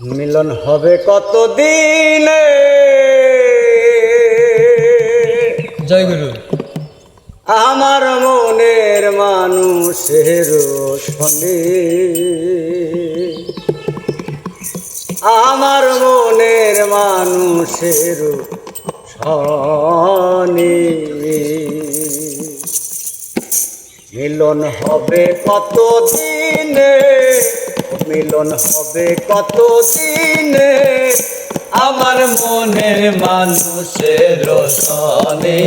মিলন হবে কত দিনে জয় গুরু। আমার মনের মানুষের সনে আমার মনের মানুষের সনে মিলন হবে কত দিনে মিলন হবে কত দিনে আমার মনের মানুষের সনে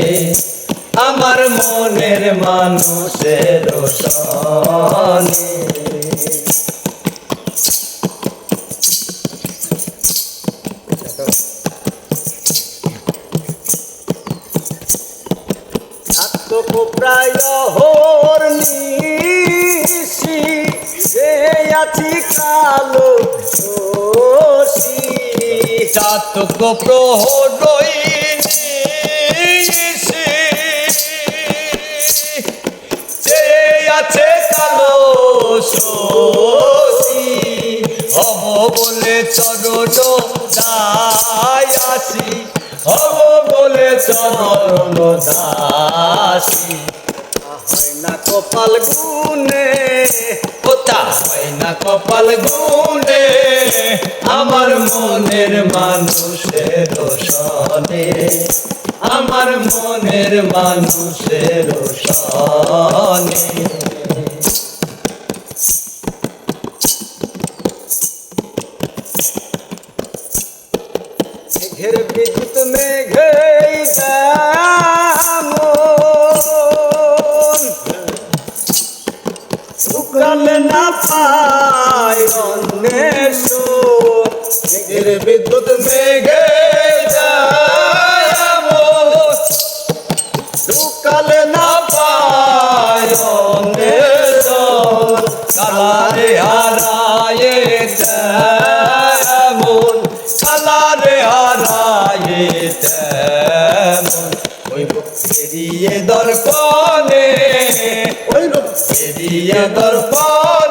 আমার মনের মানুষের সনে প্রায় হোর নিশি সে আছি কালো চাতক প্রহরই সে আছে কালো হব বলে চরণ দায়াসি হব বলে চরণ দাসী। হয় না কপাল গুনে কপাল গুনে আমার মনের মানুষের সনে আমার মনের মানুষের সনে মেঘের বিদ্যুৎ মেঘে শুকাল অন্বেষ মেঘের বিদ্যুৎ মেঘে শুকাল না পায় অন্বেষণ। কালারে হারায়ে তেমন, কালারে হারায়ে তেমন ওই পেরিয়ে দর্পণে, ওই পেরিয়ে দর্পণে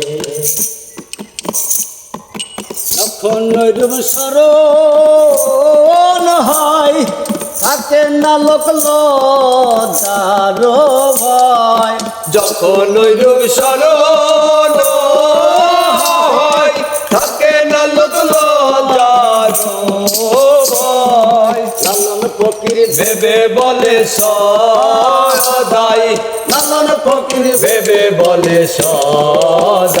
যখন রূপ স্মরণ হয়, থাকে না লোক লদার ভয়। যখন রূপ স্মরণ হয়, থাকে না লোক লজ্জার ভয়। লালন ফকির ভেবে বলে সদাই। লালন ফকির ভেবে বলে সদাই।